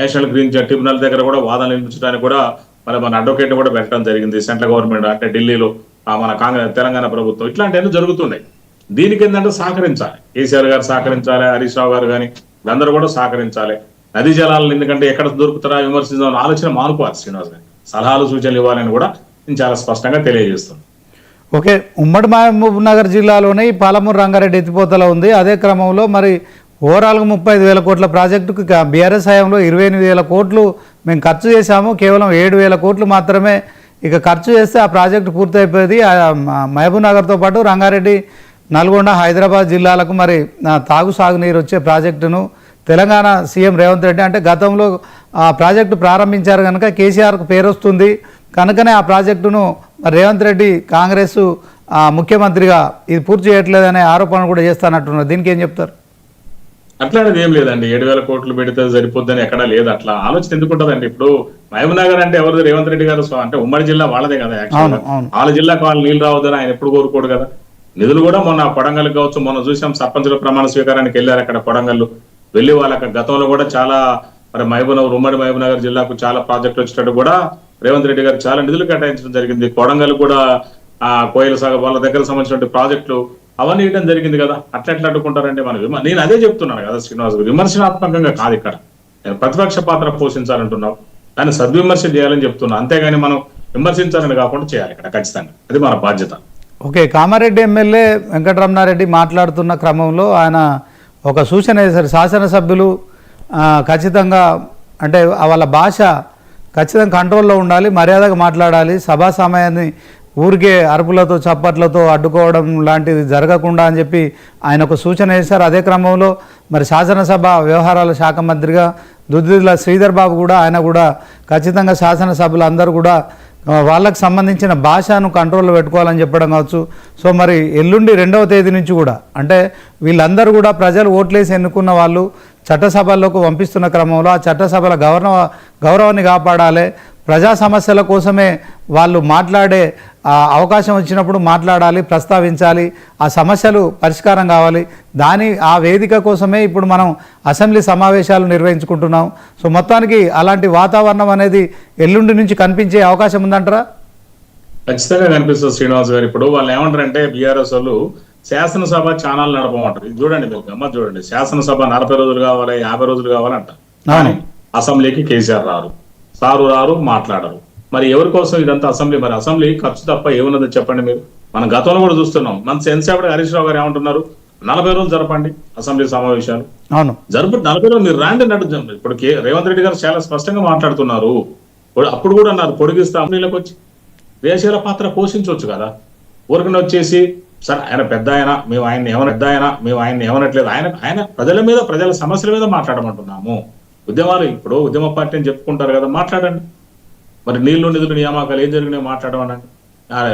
national green tribunal దగ్గర కూడా వాదనలు వినిపించడానికి కూడా మరి మన అడ్వకేట్ కూడా పెట్టడం జరిగింది. సెంట్రల్ గవర్నమెంట్ అంటే ఢిల్లీలో మన కాంగ్రెస్ తెలంగాణ ప్రభుత్వం ఇట్లాంటివన్నీ జరుగుతున్నాయి. దీనికి ఏంటంటే సహకరించాలి. కేసీఆర్ గారు సహకరించాలి హరీష్ రావు గారు కానీ వీళ్ళందరూ కూడా సహకరించాలి. నదీ జలాలను ఎందుకంటే ఎక్కడ దొరుకుతారా విమర్శించాలని ఆలోచన మానుకోవాలి శ్రీనివాస్ గారు. సలహాలు సూచనలు ఇవ్వాలని కూడా నేను చాలా స్పష్టంగా తెలియజేస్తున్నాను. ఓకే ఉమ్మడి మహబూబ్ నగర్ జిల్లాలోనే ఈ పాలమూరు రంగారెడ్డి ఎత్తిపోతలో ఉంది. అదే క్రమంలో మరి ఓవరాల్గా ముప్పై ఐదు వేల కోట్ల ప్రాజెక్టుకు బీఆర్ఎస్ హయాంలో ఇరవై ఎనిమిది వేల కోట్లు మేము ఖర్చు చేశాము. కేవలం ఏడు వేల కోట్లు మాత్రమే ఇక ఖర్చు చేస్తే ఆ ప్రాజెక్టు పూర్తయిపోయేది మహబూబ్ నగర్తో పాటు రంగారెడ్డి నల్గొండ హైదరాబాద్ జిల్లాలకు మరి తాగు సాగునీరు వచ్చే ప్రాజెక్టును తెలంగాణ సీఎం రేవంత్ రెడ్డి అంటే గతంలో ఆ ప్రాజెక్టు ప్రారంభించారు కనుక కేసీఆర్కు పేరు వస్తుంది కనుకనే ఆ ప్రాజెక్టును రేవంత్ రెడ్డి కాంగ్రెస్ ముఖ్యమంత్రిగా ఇది పూర్తి చేయట్లేదనే ఆరోపణ కూడా చేస్తానంటున్నారు దీనికి ఏం చెప్తారు? అట్లాంటిది ఏం లేదండి. ఏడు వేల కోట్లు పెడితే సరిపోద్దని ఎక్కడా లేదు. అట్లా ఆలోచన ఎందుకు ఉంటదండి? ఇప్పుడు మహబూబ్ నగర్ అంటే ఎవరిది? రేవంత్ రెడ్డి గారు అంటే ఉమ్మడి జిల్లా వాళ్ళదే కదా యాక్చువల్గా. వాళ్ళ జిల్లాకు వాళ్ళు నీళ్ళు రావద్దని ఆయన ఎప్పుడు కోరుకోడు కదా. నిధులు కూడా మొన్న కొడంగల్ కావచ్చు మొన్న చూసాం సర్పంచుల ప్రమాణ స్వీకారానికి వెళ్ళారు అక్కడ కొడంగల్ వెళ్ళి వాళ్ళకి గతంలో కూడా చాలా మరి మహబూబ్ నగర్ ఉమ్మడి మహబూబ్ నగర్ జిల్లాకు చాలా ప్రాజెక్టులు వచ్చేటట్టు కూడా రేవంత్ రెడ్డి గారు చాలా నిధులు కేటాయించడం జరిగింది. కొడంగల్ కూడా ఆ కోయిల సాగ వాళ్ళ దగ్గర సంబంధించిన ప్రాజెక్టులు అవన్నీ ఇవ్వడం జరిగింది కదా. అట్లా ఎట్లా అడ్డుకుంటారంటే మనం విమ- నేను అదే చెప్తున్నాను కదా శ్రీనివాస్ గారు. విమర్శనాత్మకంగా కాదు ఇక్కడ. నేను ప్రతిపక్ష పాత్ర పోషించాలంటున్నావు. దాన్ని సద్విమర్శ చేయాలని చెప్తున్నా. అంతేగాని మనం విమర్శించాలని కాకుండా చేయాలి ఇక్కడ ఖచ్చితంగా. అది మన బాధ్యత. ఓకే కామారెడ్డి ఎమ్మెల్యే వెంకటరమణారెడ్డి మాట్లాడుతున్న క్రమంలో ఆయన ఒక సూచన చేశారు శాసనసభ్యులు ఖచ్చితంగా అంటే వాళ్ళ భాష ఖచ్చితంగా కంట్రోల్లో ఉండాలి మర్యాదగా మాట్లాడాలి సభా సమయాన్ని ఊరికే అరుపులతో చప్పట్లతో అడ్డుకోవడం లాంటిది జరగకుండా అని చెప్పి ఆయన ఒక సూచన చేశారు. అదే క్రమంలో మరి శాసనసభ వ్యవహారాల శాఖ మంత్రిగా దుద్దిల శ్రీధర్ బాబు కూడా ఆయన కూడా ఖచ్చితంగా శాసనసభలు అందరూ కూడా వాళ్ళకు సంబంధించిన భాషను కంట్రోల్లో పెట్టుకోవాలని చెప్పడం కావచ్చు. సో మరి ఎల్లుండి రెండవ తేదీ నుంచి కూడా అంటే వీళ్ళందరూ కూడా ప్రజలు ఓట్లేసి ఎన్నుకున్న వాళ్ళు చట్టసభల్లోకి పంపిస్తున్న క్రమంలో ఆ చట్టసభల గౌరవ గౌరవాన్ని కాపాడాలి. ప్రజా సమస్యల కోసమే వాళ్ళు మాట్లాడే అవకాశం వచ్చినప్పుడు మాట్లాడాలి ప్రస్తావించాలి ఆ సమస్యలు పరిష్కారం కావాలి. దాని ఆ వేదిక కోసమే ఇప్పుడు మనం అసెంబ్లీ సమావేశాలు నిర్వహించుకుంటున్నాం. సో మొత్తానికి అలాంటి వాతావరణం అనేది ఎల్లుండి నుంచి కనిపించే అవకాశం ఉందంటారా? ఖచ్చితంగా కనిపిస్తుంది శ్రీనివాస్ గారు. ఇప్పుడు వాళ్ళు ఏమంటారంటే బీఆర్ఎస్ వాళ్ళు శాసనసభ ఛానల్ నడపమంటారు. ఇది చూడండి మీరు గమ్మత్ చూడండి. శాసనసభ నలభై రోజులు కావాలి యాభై రోజులు కావాలంట. కానీ అసెంబ్లీకి కేసీఆర్ రారు. సారు రారు మాట్లాడరు. మరి ఎవరి కోసం ఇదంతా అసెంబ్లీ? మరి అసెంబ్లీ ఖర్చు తప్ప ఏమున్నదో చెప్పండి మీరు? మనం గతంలో కూడా చూస్తున్నాం. మన సెన్సేపటి హరీష్ రావు గారు ఏమంటున్నారు? నలభై రోజులు జరపండి అసెంబ్లీ సమావేశాలు. అవును. జరుపు నలభై రోజులు మీరు రాండి నడు ఇప్పుడు రేవంత్ రెడ్డి గారు చాలా స్పష్టంగా మాట్లాడుతున్నారు. అప్పుడు కూడా అన్నారు పొడిగిస్తే అమలీలోకి వచ్చి దేశాల పాత్ర పోషించవచ్చు కదా. ఊరికనే వచ్చేసి సార్ ఆయన పెద్ద ఆయన మేము ఆయన ఏమన పెద్ద ఆయన మేము ఆయన ఏమనట్లేదు. ఆయన ఆయన ప్రజల మీద ప్రజల సమస్యల మీద మాట్లాడమంటున్నాము. ఉద్యమాలు ఇప్పుడు ఉద్యమ పార్టీ అని చెప్పుకుంటారు కదా మాట్లాడండి. మరి నీళ్ళు నిధులు నియామకాలు ఏం జరిగినాయి మాట్లాడడం అని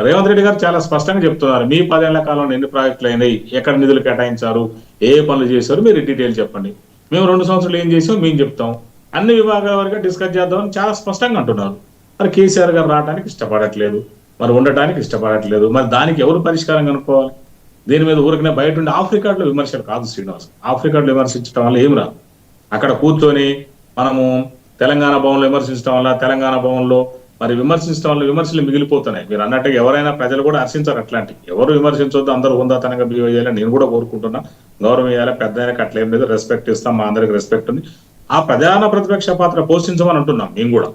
రేవంత్ రెడ్డి గారు చాలా స్పష్టంగా చెప్తున్నారు. మీ పదేళ్ళ కాలంలో ఎన్ని ప్రాజెక్టులు అయినాయి? ఎక్కడ నిధులు కేటాయించారు? ఏ పనులు చేశారు? మీరు డీటెయిల్ చెప్పండి. మేము రెండు సంవత్సరాలు ఏం చేసాం మేము చెప్తాం. అన్ని విభాగాల వరకు డిస్కస్ చేద్దామని చాలా స్పష్టంగా అంటున్నారు. మరి కేసీఆర్ గారు రావడానికి ఇష్టపడట్లేదు. మరి ఉండటానికి ఇష్టపడట్లేదు. మరి దానికి ఎవరు పరిష్కారం కనుక్కోవాలి? దీని మీద ఊరికనే బయట ఉండి ఆఫ్రికాలో విమర్శలు కాదు శ్రీనివాస్. ఆఫ్రికాలో విమర్శించడం వల్ల ఏం రాదు. అక్కడ కూర్చొని మనము తెలంగాణ భవన్లో విమర్శించడం వల్ల తెలంగాణ భవన్లో మరి విమర్శించడం వల్ల విమర్శలు మిగిలిపోతున్నాయి. మీరు అన్నట్టుగా ఎవరైనా ప్రజలు కూడా హర్షించారు అట్లాంటి. ఎవరు విమర్శించొద్దు అందరూ ఉందాతనంగా బిహేవ్ చేయాలని నేను కూడా కోరుకుంటున్నా. గౌరవం ఇవ్వాలి? పెద్ద ఆయనకి అట్లేం లేదు. రెస్పెక్ట్ ఇస్తాం. మా అందరికి రెస్పెక్ట్ ఉంది. ఆ ప్రధాన ప్రతిపక్ష పాత్ర పోషించమని అంటున్నాం మేము కూడా.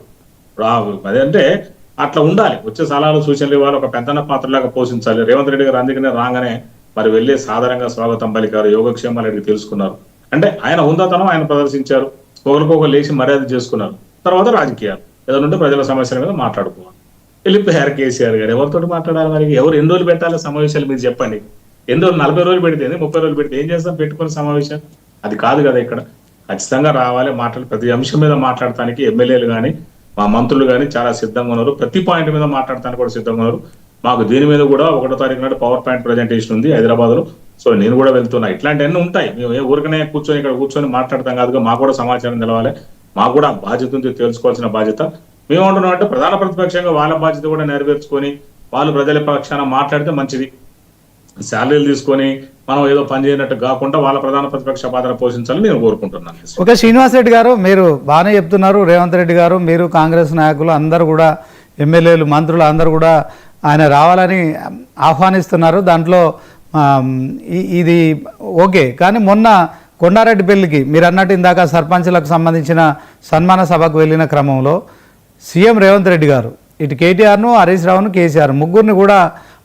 అదంటే అట్లా ఉండాలి. వచ్చే సలహాలు సూచనలు ఇవ్వాలి. ఒక పెద్దన్న పాత్రలాగా పోషించాలి. రేవంత్ రెడ్డి గారు అందుకనే రాగానే మరి వెళ్ళి సాధారణంగా స్వాగతం పలికారు. యోగక్షేమాలు అడిగి తెలుసుకున్నారు. అంటే ఆయన ఉందాతనం ఆయన ప్రదర్శించారు. ఒకరికొకరు లేచి మర్యాద చేసుకున్నారు తర్వాత రాజకీయాలు. ఏదైనా ఉంటే ప్రజల సమస్యల మీద మాట్లాడుకోవాలి. వెళ్ళిపోయారు కేసీఆర్ గారు ఎవరితో మాట్లాడాలి మరి? ఎవరు ఎన్ని రోజులు పెట్టాలి సమావేశాలు మీరు చెప్పండి. ఎన్ని రోజులు? నలభై రోజులు పెడితే ఏంది? ముప్పై రోజులు పెడితే ఏం చేస్తాం పెట్టుకుని సమావేశాలు? అది కాదు కదా ఇక్కడ. ఖచ్చితంగా రావాలి మాట్లాడి ప్రతి అంశం మీద మాట్లాడటానికి ఎమ్మెల్యేలు కానీ మా మంత్రులు కానీ చాలా సిద్ధంగా ఉన్నారు. ప్రతి పాయింట్ మీద మాట్లాడటానికి కూడా సిద్ధంగా ఉన్నారు. మాకు దీని మీద కూడా ఒకటో తారీఖు నాడు పవర్ పాయింట్ ప్రజెంటేషన్ ఉంది హైదరాబాద్లో సో నేను కూడా వెళ్తున్నా. ఇట్లాంటివన్నీ ఉంటాయి. మేము ఏ ఊరికనే కూర్చొని ఇక్కడ కూర్చొని మాట్లాడతాం కాదుగా మాకు కూడా సమాచారం తెలవాలి. మాకు కూడా బాధ్యత ఉంది తెలుసుకోవాల్సిన బాధ్యత. మేమంటున్నాం అంటే ప్రధాన ప్రతిపక్షంగా వాళ్ళ బాధ్యత కూడా నెరవేర్చుకొని వాళ్ళు ప్రజల పక్షాన మాట్లాడితే మంచిది. శాలరీలు తీసుకొని మనం ఏదో పని చేయనట్టు కాకుండా వాళ్ళ ప్రధాన ప్రతిపక్ష పాత్ర పోషించాలని నేను కోరుకుంటున్నాను. ఓకే శ్రీనివాస్ రెడ్డి గారు మీరు బాగానే చెప్తున్నారు. రేవంత్ రెడ్డి గారు మీరు కాంగ్రెస్ నాయకులు అందరూ కూడా ఎమ్మెల్యేలు మంత్రులు అందరూ కూడా ఆయన రావాలని ఆహ్వానిస్తున్నారు. దాంట్లో ఇది ఓకే. కానీ మొన్న కొండారెడ్డి పెళ్ళికి మీరు అన్నట్టు ఇందాక సర్పంచ్లకు సంబంధించిన సన్మాన సభకు వెళ్ళిన క్రమంలో సీఎం రేవంత్ రెడ్డి గారు ఇటు కేటీఆర్ను హరీష్ రావును కేసీఆర్ ముగ్గురిని కూడా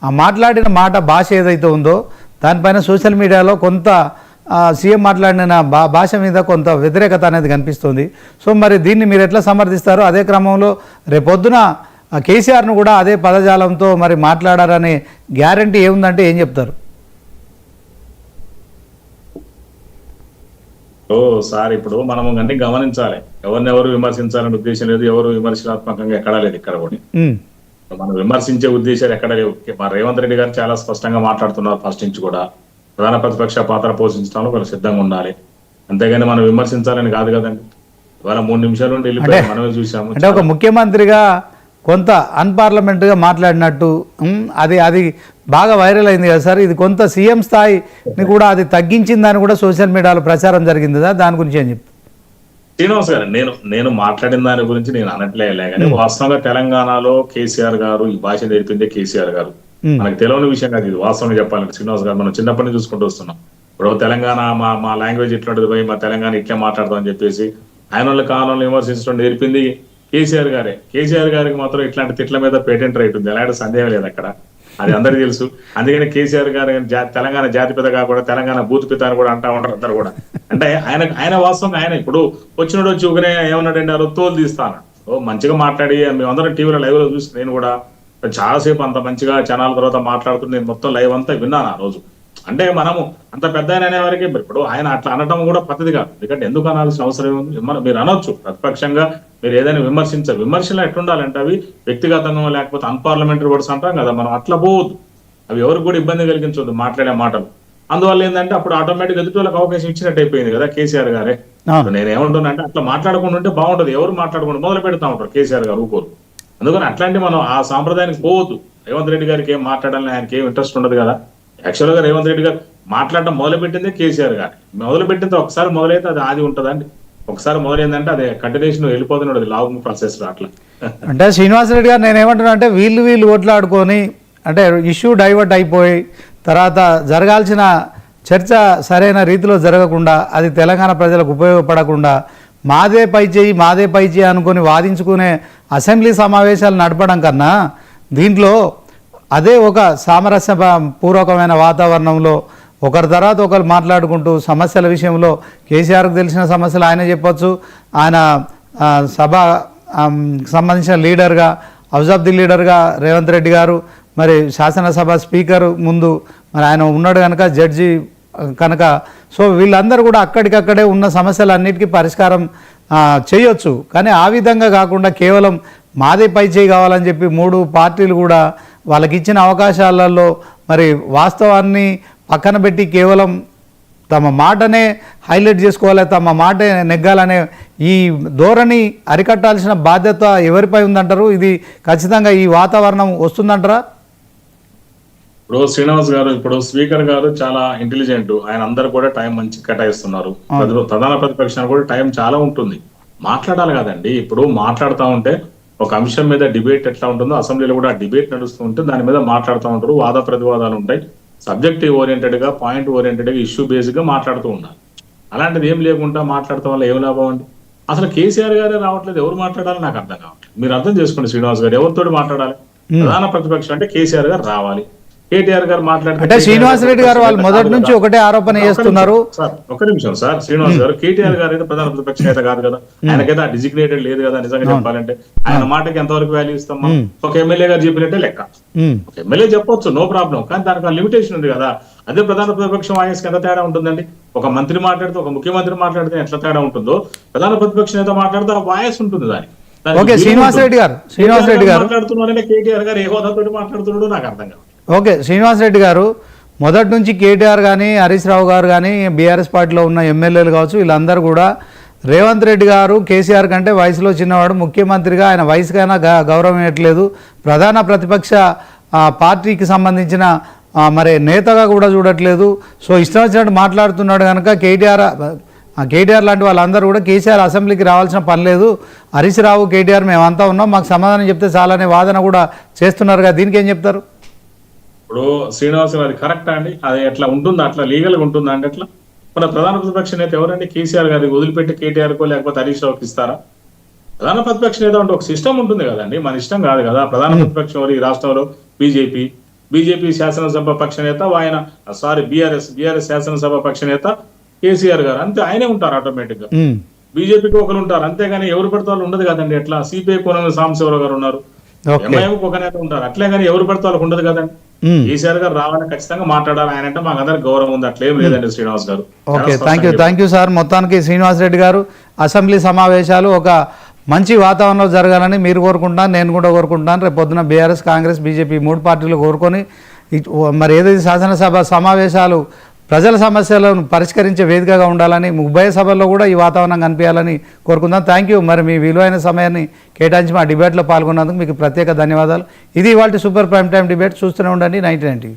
ఆ మాట్లాడిన మాట భాష ఏదైతే ఉందో దానిపైన సోషల్ మీడియాలో కొంత సీఎం మాట్లాడిన భా భాష మీద కొంత వ్యతిరేకత అనేది కనిపిస్తుంది. సో మరి దీన్ని మీరు ఎట్లా సమర్థిస్తారు అదే క్రమంలో రేపొద్దున కేసీఆర్ను కూడా అదే పదజాలంతో మరి మాట్లాడారనే గ్యారంటీ ఏముందంటే ఏం చెప్తారు? ఓ సార్ ఇప్పుడు మనం అన్ని గమనించాలి. ఎవరిని ఎవరు విమర్శించాలనే ఉద్దేశం లేదు ఎవరు విమర్శనాత్మకంగా ఎక్కడా లేదు ఇక్కడ కూడా. మనం విమర్శించే ఉద్దేశాలు ఎక్కడ లేవు. మా రేవంత్ రెడ్డి గారు చాలా స్పష్టంగా మాట్లాడుతున్నారు ఫస్ట్ నుంచి కూడా. ప్రధాన ప్రతిపక్ష పాత్ర పోషించడంలో వాళ్ళు సిద్ధంగా ఉండాలి. అంతేగాని మనం విమర్శించాలని కాదు కదండి. ఇవాళ మూడు నిమిషాల నుండి వెళ్ళిపోయి మనమే చూసాము అంటే ఒక ముఖ్యమంత్రిగా కొంత అన్పార్లమెంట్గా మాట్లాడినట్టు అది అది బాగా వైరల్ అయింది కదా సార్. ఇది కొంత సీఎం స్థాయిని కూడా అది తగ్గించిందని కూడా సోషల్ మీడియాలో ప్రచారం జరిగింది కదా దాని గురించి ఏం చెప్తారు శ్రీనివాస్ గారు నేను నేను మాట్లాడిన దాని గురించి నేను అనట్లేలే కానీ వాస్తవంగా తెలంగాణలో కేసీఆర్ గారు ఈ భాష నేర్పిందే కేసీఆర్ గారు. మనకు తెలియని విషయం కాదు ఇది. వాస్తవంగా చెప్పాలంటే శ్రీనివాస్ గారు మనం చిన్నప్పటి నుంచి చూసుకుంటూ వస్తున్నాం. ఇప్పుడు తెలంగాణ మా మా లాంగ్వేజ్ ఇట్లాంటిది పోయి మా తెలంగాణ ఇట్లే మాట్లాడతాం అని చెప్పేసి ఆయన వాళ్ళ కాలంలో విమర్శించడం నేర్పింది. కేసీఆర్ గారే. కేసీఆర్ గారికి మాత్రం ఇట్లాంటి తిట్ల మీద పేటెంట్ రైట్ ఉంది. ఎలాంటి సందేహం లేదు అక్కడ. అది అందరికీ తెలుసు. అందుకని కేసీఆర్ గారు తెలంగాణ తెలంగాణ జాతిపిత కాకుండా తెలంగాణ బూత్ పిత అని కూడా అంటా ఉంటారు అందరు కూడా. అంటే ఆయన ఆయన వాస్తవంగా ఆయన. ఇప్పుడు వచ్చినోడు వచ్చి ఒకనే ఏమన్నాడండి ఆ తోలు తీస్తాను. ఓ మంచిగా మాట్లాడి మేమందరం టీవీలో లైవ్లో చూసి నేను కూడా చాలాసేపు అంత మంచిగా జనాల తర్వాత మాట్లాడుతూ నేను మొత్తం లైవ్ అంతా విన్నాను ఆ రోజు. అంటే మనము అంత పెద్ద ఆయన అనేవారికి ఇప్పుడు ఆయన అట్లా అనటం కూడా పద్ధతి కాదు. ఎందుకంటే ఎందుకు అనాల్సిన అవసరం ఉంది? మీరు అనొచ్చు. ప్రతిపక్షంగా మీరు ఏదైనా విమర్శించారు విమర్శలు ఎట్లుండాలంటే అవి వ్యక్తిగతంగా లేకపోతే అన్పార్లమెంటరీ వర్డ్స్ అంటాం కదా మనం అట్లా పోవద్దు. అవి ఎవరికి కూడా ఇబ్బంది కలిగించవద్దు మాట్లాడే మాటలు. అందువల్ల ఏంటంటే అప్పుడు ఆటోమేటిక్ ఎదుటి వాళ్ళకి అవకాశం ఇచ్చినట్టు అయిపోయింది కదా కేసీఆర్ గారే. నేను ఏమంటున్నా అంటే అట్లా మాట్లాడకుండా ఉంటే బాగుంటది. ఎవరు మాట్లాడకుండా మొదలు పెడతా ఉంటారు కేసీఆర్ గారు ఊకోరు. అందుకని అట్లాంటి మనం ఆ సాంప్రదాయానికి పోవద్దు. రేవంత్ రెడ్డి గారికి ఏం మాట్లాడాలని ఆయనకి ఏం ఇంట్రెస్ట్ ఉండదు కదా. యాక్చువల్గా రేవంత్ రెడ్డి గారు మాట్లాడడం మొదలుపెట్టిందే కేసీఆర్ గారు. మొదలు పెట్టింది ఒకసారి మొదలైతే అది ఆది ఉంటదండి. ఒకసారి మొదలైందంటే అదే కంటిన్యూషన్ వెళ్ళిపోతున్నాడు లాంగ్ ప్రాసెస్ అట్లా. అంటే శ్రీనివాసరెడ్డి గారు నేను ఏమంటున్నా అంటే వీళ్ళు వీళ్ళు ఓట్లాడుకొని అంటే ఇష్యూ డైవర్ట్ అయిపోయి తర్వాత జరగాల్సిన చర్చ సరైన రీతిలో జరగకుండా అది తెలంగాణ ప్రజలకు ఉపయోగపడకుండా మాదే పై చేయి మాదే పై చేయి అనుకొని వాదించుకునే అసెంబ్లీ సమావేశాలు నడపడం కన్నా దీంట్లో అదే ఒక సామరస్య పూర్వకమైన వాతావరణంలో ఒకరి తర్వాత ఒకరు మాట్లాడుకుంటూ సమస్యల విషయంలో కేసీఆర్కు తెలిసిన సమస్యలు ఆయన చెప్పొచ్చు. ఆయన సభ సంబంధించిన లీడర్గా హౌస్ ఆఫ్ ది లీడర్గా రేవంత్ రెడ్డి గారు మరి శాసనసభ స్పీకర్ ముందు మరి ఆయన ఉన్నాడు కనుక జడ్జి కనుక. సో వీళ్ళందరూ కూడా అక్కడికక్కడే ఉన్న సమస్యలన్నిటికీ పరిష్కారం చేయొచ్చు. కానీ ఆ విధంగా కాకుండా కేవలం మాదే పై చేయి కావాలని చెప్పి మూడు పార్టీలు కూడా వాళ్ళకి ఇచ్చిన అవకాశాలలో మరి వాస్తవాన్ని పక్కన పెట్టి కేవలం తమ మాటనే హైలైట్ చేసుకోవాలి తమ మాట నెగ్గాలనే ఈ ధోరణి అరికట్టాల్సిన బాధ్యత ఎవరిపై ఉందంటారు? ఇది ఖచ్చితంగా ఈ వాతావరణం వస్తుందంటారా? ఇప్పుడు శ్రీనివాస్ గారు ఇప్పుడు స్పీకర్ గారు చాలా ఇంటెలిజెంట్. ఆయన అందరు కూడా టైం మంచి కేటాయిస్తున్నారు. ప్రధాన ప్రతిపక్షానికి కూడా టైం చాలా ఉంటుంది. మాట్లాడాలి కదండి. ఇప్పుడు మాట్లాడుతూ ఉంటే ఒక అంశం మీద డిబేట్ ఎట్లా ఉంటుందో అసెంబ్లీలో కూడా డిబేట్ నడుస్తూ ఉంటే దాని మీద మాట్లాడుతూ ఉంటారు. వాద ప్రతివాదాలు ఉంటాయి. సబ్జెక్టివ్ ఓరియంటెడ్గా పాయింట్ ఓరియంటెడ్గా ఇష్యూ బేస్డ్గా మాట్లాడుతూ ఉండాలి. అలాంటిది ఏం లేకుండా మాట్లాడటం వల్ల ఏం లాభం అండి? అసలు కేసీఆర్ గారే రావట్లేదు. ఎవరు మాట్లాడాలి నాకు అర్థం కావట్లేదు. మీరు అర్థం చేసుకోండి శ్రీనివాస్ గారు. ఎవరితోటి మాట్లాడాలి? ప్రధాన ప్రతిపక్షం అంటే కేసీఆర్ గారు రావాలి. కేటీఆర్ గారు మాట్లాడితే అంటే శ్రీనివాసరెడ్డి గారు వాళ్ళు మొదటి నుంచి ఒకటే ఆరోపణ చేస్తున్నారు. సార్ ఒక నిమిషం సార్ శ్రీనివాస్ గారు కేటీఆర్ గారు అయితే ప్రధాన ప్రతిపక్ష నేత కాదు కదా. ఆయనకైతే ఆ డిజిగ్నేటెడ్ లేదు కదా నిజంగా చెప్పాలంటే. ఆయన మాటకి ఎంతవరకు వాల్యూ ఇస్తాం? ఒక ఎమ్మెల్యే గారు చెప్పినట్టే లెక్క. ఒక ఎమ్మెల్యే చెప్పొచ్చు నో ప్రాబ్లం కానీ దానికి లిమిటేషన్ ఉంది కదా. అదే ప్రధాన ప్రతిపక్షం వాయిస్కి ఎంత తేడా ఉంటుందండి? ఒక మంత్రి మాట్లాడితే ఒక ముఖ్యమంత్రి మాట్లాడితే ఎట్లా తేడా ఉంటుందో ప్రధాన ప్రతిపక్ష నేత మాట్లాడితే ఆ వాయిస్ ఉంటుంది దానికి. ఓకే విలువ శ్రీనివాసరెడ్డి గారు ఉంటుంది. శ్రీనివాసరెడ్డి గారు మాట్లాడుతున్నారంటే కేటీఆర్ గారు ఏ హోదాతో మాట్లాడుతున్నాడో నాకు అర్థం కాదు. ఓకే శ్రీనివాసరెడ్డి గారు మొదటి నుంచి కేటీఆర్ కానీ హరీష్ రావు గారు కానీ బీఆర్ఎస్ పార్టీలో ఉన్న ఎమ్మెల్యేలు కావచ్చు వీళ్ళందరూ కూడా రేవంత్ రెడ్డి గారు కేసీఆర్ కంటే వయసులో చిన్నవాడు. ముఖ్యమంత్రిగా ఆయన వయసుకైనా గౌరవం ఇవ్వట్లేదు ప్రధాన ప్రతిపక్ష పార్టీకి సంబంధించిన మరి నేతగా కూడా చూడట్లేదు. సో ఇష్టం వచ్చినట్టు మాట్లాడుతున్నాడు కనుక కేటీఆర్ కేటీఆర్ లాంటి వాళ్ళందరూ కూడా కేసీఆర్ అసెంబ్లీకి రావాల్సిన పని లేదు. హరీష్ రావు కేటీఆర్ మేమంతా ఉన్నాం. మాకు సమాధానం చెప్తే చాలనే వాదన కూడా చేస్తున్నారు కదా దీనికి ఏం చెప్తారు? ఇప్పుడు శ్రీనివాస్ గారు అది కరెక్టా అండి? అది ఎట్లా ఉంటుందా? అట్లా లీగల్గా ఉంటుందా అంటే అట్లా మన ప్రధాన ప్రతిపక్ష నేత ఎవరండి? కేసీఆర్ గారికి వదిలిపెట్టి కేటీఆర్ కో లేకపోతే హరీష్ రావుకి ఇస్తారా? ప్రధాన ప్రతిపక్ష నేత అంటే ఒక సిస్టమ్ ఉంటుంది కదండి. మన ఇష్టం కాదు కదా. ప్రధాన ప్రతిపక్షం ఎవరు? ఈ రాష్ట్రంలో బీజేపీ. బీజేపీ శాసనసభ పక్ష నేత ఆయన సారీ బీఆర్ఎస్ బీఆర్ఎస్ శాసనసభ పక్ష నేత కేసీఆర్ గారు. అంతే ఆయనే ఉంటారు ఆటోమేటిక్గా ఉమ్, బీజేపీకి ఒకరు ఉంటారు. అంతేగాని ఎవరు పడితే వాళ్ళు ఉండదు కదండి. ఎట్లా? సిపిఐ కోణంలో సాంబశివరావు గారు ఉన్నారు. ఎంఐఎంకి ఒక నేత ఉంటారు. అట్లే కానీ ఎవరు పడితే వాళ్ళకి ఉండదు కదండి. కేసీఆర్ గారు రావాలని ఖచ్చితంగా మాట్లాడాలి. ఆయన అంటే మాకు అందరికి గౌరవం ఉంది. అట్లేం లేదండి శ్రీనివాస్ గారు. Okay thank you thank you sir మొత్తానికి శ్రీనివాస్ రెడ్డి గారు అసెంబ్లీ సమావేశాలు ఒక మంచి వాతావరణంలో జరగాలని మీరు కోరుకుంటాను నేను కూడా కోరుకుంటాను రేపు పొద్దున బీఆర్ఎస్ కాంగ్రెస్ బీజేపీ మూడు పార్టీలు కోరుకొని మరి ఏదైతే శాసనసభ సమావేశాలు ప్రజల సమస్యలను పరిష్కరించే వేదికగా ఉండాలని ఉభయ సభల్లో కూడా ఈ వాతావరణం కనిపించాలని కోరుకుందాం. థ్యాంక్ యూ మరి మీ విలువైన సమయాన్ని కేటాయించి మా డిబేట్లో పాల్గొన్నందుకు మీకు ప్రత్యేక ధన్యవాదాలు. ఇది ఇవాళ సూపర్ ప్రైమ్ టైం డిబేట్. చూస్తూనే ఉండండి. Ninety ninety